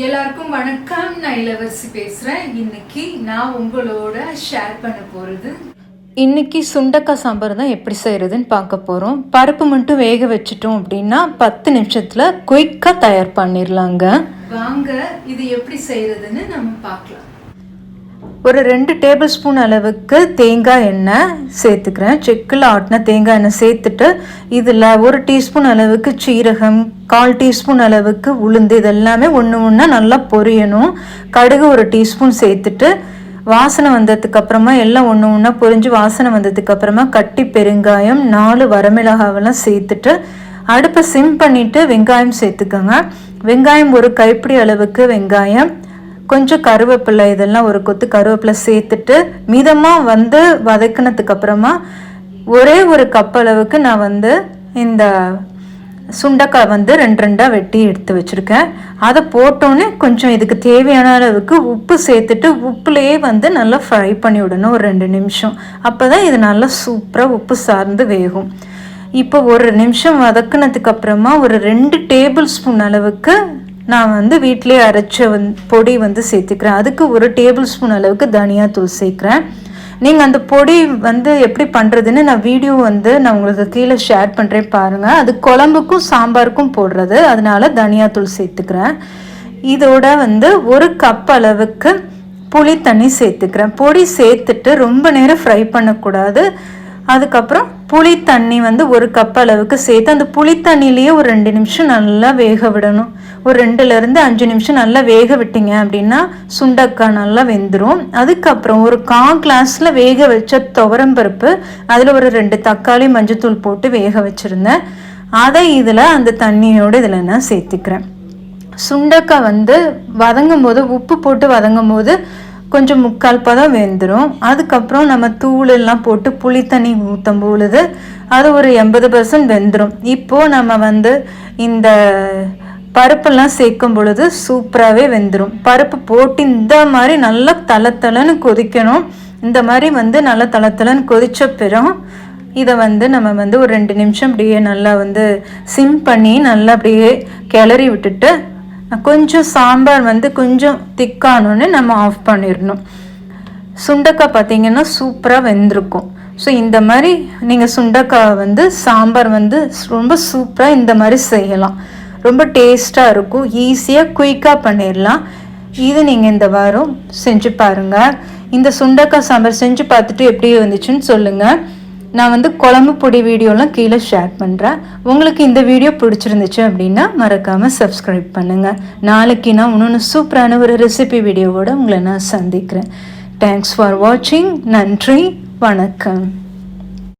எல்லாருக்கும் வணக்கம். நான் இளவரசி பேசுறேன். இன்னைக்கு நான் உங்களோட ஷேர் பண்ண போறது. இன்னைக்கு சுண்டக்காய் சாம்பார் தான் எப்படி செய்கிறதுன்னு பார்க்க போகிறோம் பருப்பு மட்டும் வேக வச்சிட்டோம் அப்படின்னா பத்து நிமிஷத்தில் குயிக்காக தயார் பண்ணிடலாங்க வாங்க இது எப்படி செய்யறதுன்னு நம்ம பார்க்கலாம். ஒரு ரெண்டு டேபிள் ஸ்பூன் அளவுக்கு தேங்காய் எண்ணெய் சேர்த்துக்கிறேன். செக்கில் ஆட்டின தேங்காய் எண்ணெய் சேர்த்துட்டு இதில் ஒரு டீஸ்பூன் அளவுக்கு சீரகம் கால் டீஸ்பூன் அளவுக்கு உளுந்து இதெல்லாமே ஒன்று ஒன்றா நல்லா பொரியணும். கடுகு ஒரு டீஸ்பூன் சேர்த்துட்டு வாசனை வந்ததுக்கு அப்புறமா எல்லாம் ஒன்று ஒன்றா பொரிஞ்சு வாசனை வந்ததுக்கு அப்புறமா கட்டி பெருங்காயம் நாலு வரமிளகாவெல்லாம் சேர்த்துட்டு அடுப்பை சிம் பண்ணிவிட்டு வெங்காயம் சேர்த்துக்கோங்க. வெங்காயம் ஒரு கைப்பிடி அளவுக்கு வெங்காயம் கொஞ்சம் கருவேப்பிலை இதெல்லாம் ஒரு கொத்து கருவேப்பிலை சேர்த்துட்டு மிதமாக வந்து வதக்கினதுக்கு அப்புறமா ஒரே ஒரு கப் அளவுக்கு நான் வந்து இந்த சுண்டக்காய் வந்து ரெண்டு ரெண்டாக வெட்டி எடுத்து வச்சுருக்கேன். அதை போட்டோன்னே கொஞ்சம் இதுக்கு தேவையான அளவுக்கு உப்பு சேர்த்துட்டு உப்புலேயே வந்து நல்லா ஃப்ரை பண்ணி விடணும் ஒரு ரெண்டு நிமிஷம். அப்போ தான் இது நல்லா சூப்பராக உப்பு சார்ந்து வேகும். இப்போ ஒரு நிமிஷம் வதக்குனதுக்கு அப்புறமா ஒரு ரெண்டு டேபிள் ஸ்பூன் அளவுக்கு நான் வந்து வீட்டிலே அரைச்ச வந் பொடி வந்து சேர்த்துக்கிறேன். அதுக்கு ஒரு டேபிள் ஸ்பூன் அளவுக்கு தனியாத்தூள் சேர்க்குறேன். நீங்கள் அந்த பொடி வந்து எப்படி பண்ணுறதுன்னு நான் வீடியோ வந்து நான் உங்களுக்கு கீழே ஷேர் பண்ணுறேன் பாருங்கள் அது குழம்புக்கும் சாம்பாருக்கும் போடுறது. அதனால தனியாத்தூள் சேர்த்துக்கிறேன். இதோட வந்து ஒரு கப் அளவுக்கு புளி தண்ணி சேர்த்துக்கிறேன். பொடி சேர்த்துட்டு ரொம்ப நேரம் ஃப்ரை பண்ணக்கூடாது. அதுக்கப்புறம் புளி தண்ணி வந்து ஒரு கப் அளவுக்கு சேர்த்து அந்த புளி தண்ணியிலேயே ஒரு ரெண்டு நிமிஷம் நல்லா வேக விடணும். ஒரு ரெண்டுலேருந்து அஞ்சு நிமிஷம் நல்லா வேக விட்டீங்க அப்படின்னா சுண்டக்காய் நல்லா வெந்துடும் அதுக்கப்புறம் ஒரு கா கிளாஸில் வேக வச்ச துவரம்பருப்பு அதில் ஒரு ரெண்டு தக்காளி மஞ்சத்தூள் போட்டு வேக வச்சுருந்தேன். அதை இதில் அந்த தண்ணியோடு இதில் நான் சேர்த்துக்கிறேன். சுண்டக்காய் வந்து வதங்கும் போது உப்பு போட்டு வதங்கும் போது கொஞ்சம் முக்கால் பதம் வெந்துடும் அதுக்கப்புறம் நம்ம தூள் எல்லாம் போட்டு புளி தண்ணி ஊற்றும் பொழுது அது ஒரு எண்பது பர்சன்ட் வெந்துடும் இப்போது நம்ம வந்து இந்த பருப்பெல்லாம் சேர்க்கும் பொழுது சூப்பராகவே வெந்துடும் பருப்பு போட்டு இந்த மாதிரி நல்லா தளத்தளன்னு கொதிக்கணும். இந்த மாதிரி வந்து நல்லா தளத்தளன்னு கொதித்த பிறகு இதை வந்து நம்ம வந்து ஒரு ரெண்டு நிமிஷம் அப்படியே நல்லா வந்து சிம் பண்ணி நல்லா அப்படியே கிளறி விட்டுட்டு கொஞ்சம் சாம்பார் வந்து கொஞ்சம் திக்கானோன்னு நம்ம ஆஃப் பண்ணிடணும். சுண்டக்காய் பார்த்தீங்கன்னா சூப்பராக வெந்திருக்கும். ஸோ இந்த மாதிரி நீங்கள் சுண்டக்காய் வந்து சாம்பார் வந்து ரொம்ப சூப்பராக இந்த மாதிரி செய்யலாம். ரொம்ப டேஸ்ட்டாக இருக்கும். ஈஸியாக குயிக்காக பண்ணிடலாம் இது நீங்கள் இந்த வாரம் செஞ்சு பாருங்கள் இந்த சுண்டக்காய் சாம்பார் செஞ்சு பார்த்துட்டு எப்படி வந்துச்சுன்னு சொல்லுங்கள் நான் வந்து குழம்பு பொடி வீடியோலாம் கீழே ஷேர் பண்ணுறேன் உங்களுக்கு இந்த வீடியோ பிடிச்சிருந்துச்சு அப்படின்னா மறக்காமல் சப்ஸ்கிரைப் பண்ணுங்கள் நாளைக்கு நான் இன்னொன்று சூப்பரான ஒரு ரெசிபி வீடியோவோட உங்களை நான் சந்திக்கிறேன். தேங்க்ஸ் ஃபார் வாட்சிங் நன்றி. வணக்கம்.